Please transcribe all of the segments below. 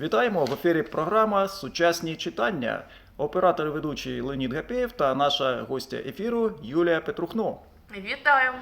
Вітаємо в ефірі програма Сучасні читання. Оператор ведучий Леонід Гапєєв та наша гостя ефіру Юлія Петрухно. Вітаю.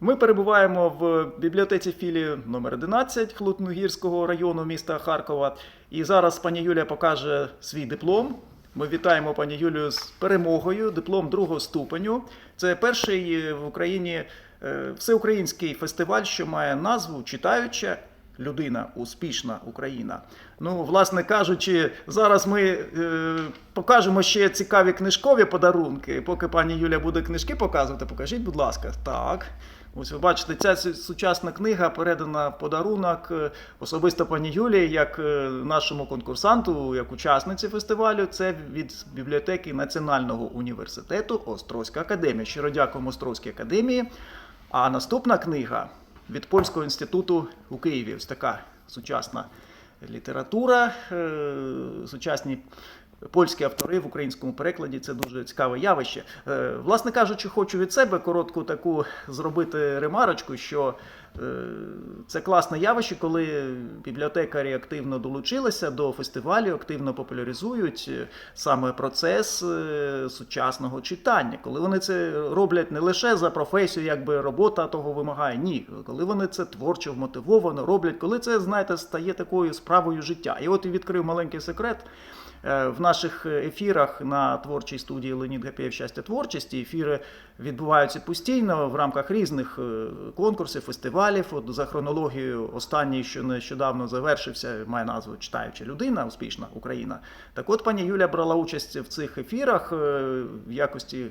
Ми перебуваємо в бібліотеці філії номер 11 Хлутногірського району міста Харкова. І зараз пані Юлія покаже свій диплом. Ми вітаємо пані Юлію з перемогою, диплом другого ступеню. Це перший в Україні е, всеукраїнський фестиваль, що має назву Читаюча людина, успішна Україна. Ну, власне кажучи, зараз ми е, покажемо ще цікаві книжкові подарунки. Поки пані Юля буде книжки показувати, покажіть, будь ласка. Так. Ось ви бачите, ця сучасна книга передана в подарунок е, особисто пані Юлії, як е, нашому конкурсанту, як учасниці фестивалю. Це від бібліотеки Національного університету Острозька академія. Щиро дякуємо Острозькій академії. А наступна книга від Польського інституту у Києві. Ось така сучасна література, е, сучасні польські автори в українському перекладі. Це дуже цікаве явище. Е, Власне кажучи, хочу від себе коротку таку зробити ремарочку, що е, це класне явище, коли бібліотекарі активно долучилися до фестивалю, активно популяризують е, саме процес сучасного читання. Коли вони це роблять не лише за професію, якби робота того вимагає, ні, коли вони це творчо вмотивовано роблять, коли це, знаєте, стає такою справою життя. І от і відкрив маленький секрет. В наших ефірах на творчій студії Леонід Гапєєв щастя творчості ефіри відбуваються постійно в рамках різних е, конкурсів, фестивалів. От за хронологією, останній, що нещодавно завершився, має назву Читаюча людина, успішна Україна. Так от пані Юля брала участь в цих ефірах е, в якості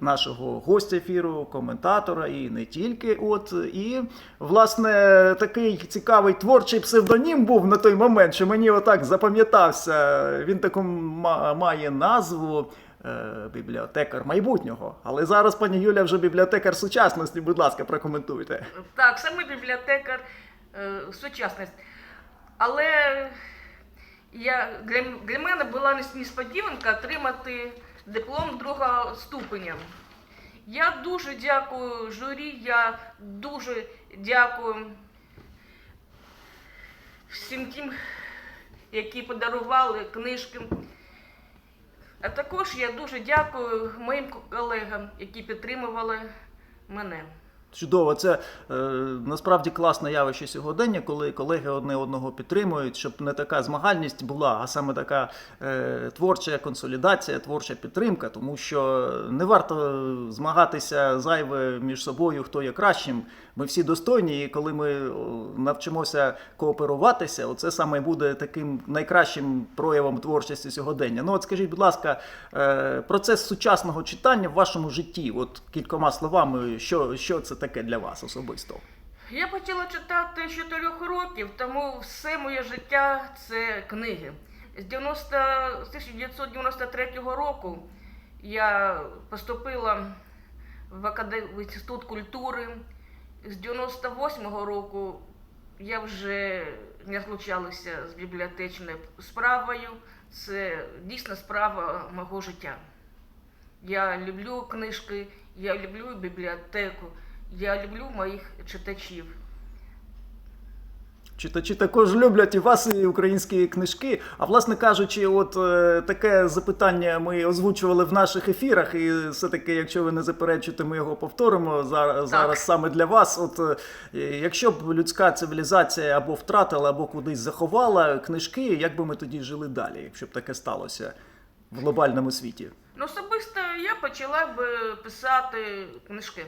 нашого гостя ефіру, коментатора і не тільки. От і власне такий цікавий творчий псевдонім був на той момент, що мені отак запам'ятався. Він таку має назву. е, Бібліотекар майбутнього. Але зараз пані Юля вже бібліотекар сучасності. Будь ласка, прокоментуйте. Так, саме бібліотекар е, сучасність. Але я, для, для мене була несподіванка отримати диплом другого ступеня. Я дуже дякую журі, я дуже дякую всім тим, які подарували книжки. А також я дуже дякую моїм колегам, які підтримували мене. Чудово, це е, насправді класне явище сьогодення, коли колеги одне одного підтримують, щоб не така змагальність була, а саме така е, творча консолідація, творча підтримка, тому що не варто змагатися зайве між собою, хто є кращим. Ми всі достойні, і коли ми навчимося кооперуватися, оце саме буде таким найкращим проявом творчості сьогодення. Ну от скажіть, будь ласка, е, процес сучасного читання в вашому житті, от кількома словами, що, що це таке для вас особисто? Я почала читати з 4 років, тому все моє життя це книги. З 90, з 1993 року я поступила в інститут культури. З 98-го року я вже не злучалася з бібліотечною справою. Це дійсно справа мого життя. Я люблю книжки, я люблю бібліотеку, я люблю моїх читачів. Читачі також люблять і вас, і українські книжки. А власне кажучи, от е, таке запитання ми озвучували в наших ефірах, і все-таки, якщо ви не заперечуєте, ми його повторимо зараз, зараз саме для вас. От е, якщо б людська цивілізація або втратила, або кудись заховала книжки, як би ми тоді жили далі, якщо б таке сталося в глобальному світі? Ну, особисто я почала б писати книжки.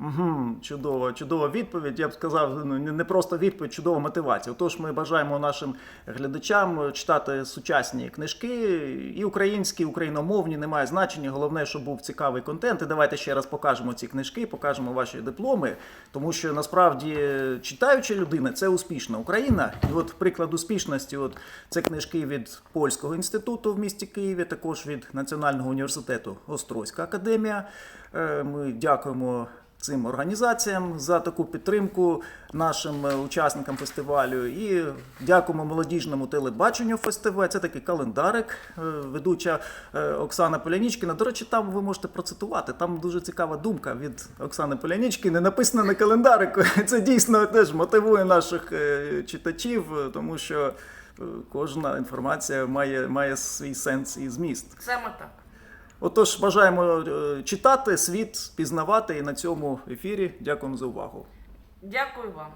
Угу, чудова, чудова відповідь. Я б сказав, ну не просто відповідь, чудова мотивація. Отож, ми бажаємо нашим глядачам читати сучасні книжки, і українські, і україномовні, немає значення. Головне, щоб був цікавий контент. І давайте ще раз покажемо ці книжки, покажемо ваші дипломи. Тому що насправді читаюча людина це успішна Україна. І от приклад успішності, от це книжки від Польського інституту в місті Києві, також від Національного університету Острозька академія. Е, Ми дякуємо цим організаціям за таку підтримку нашим е, учасникам фестивалю. І дякуємо молодіжному телебаченню фестивалю. Це такий календарик, е, ведуча е, Оксана Полянічкіна. До речі, там ви можете процитувати. Там дуже цікава думка від Оксани Полянічкіни. Написана на календарику. Це дійсно теж мотивує наших читачів, тому що. кожна інформація має, має свій сенс і зміст. Саме так. Отож, бажаємо е, читати, світ пізнавати і на цьому ефірі. Дякуємо за увагу. Дякую вам.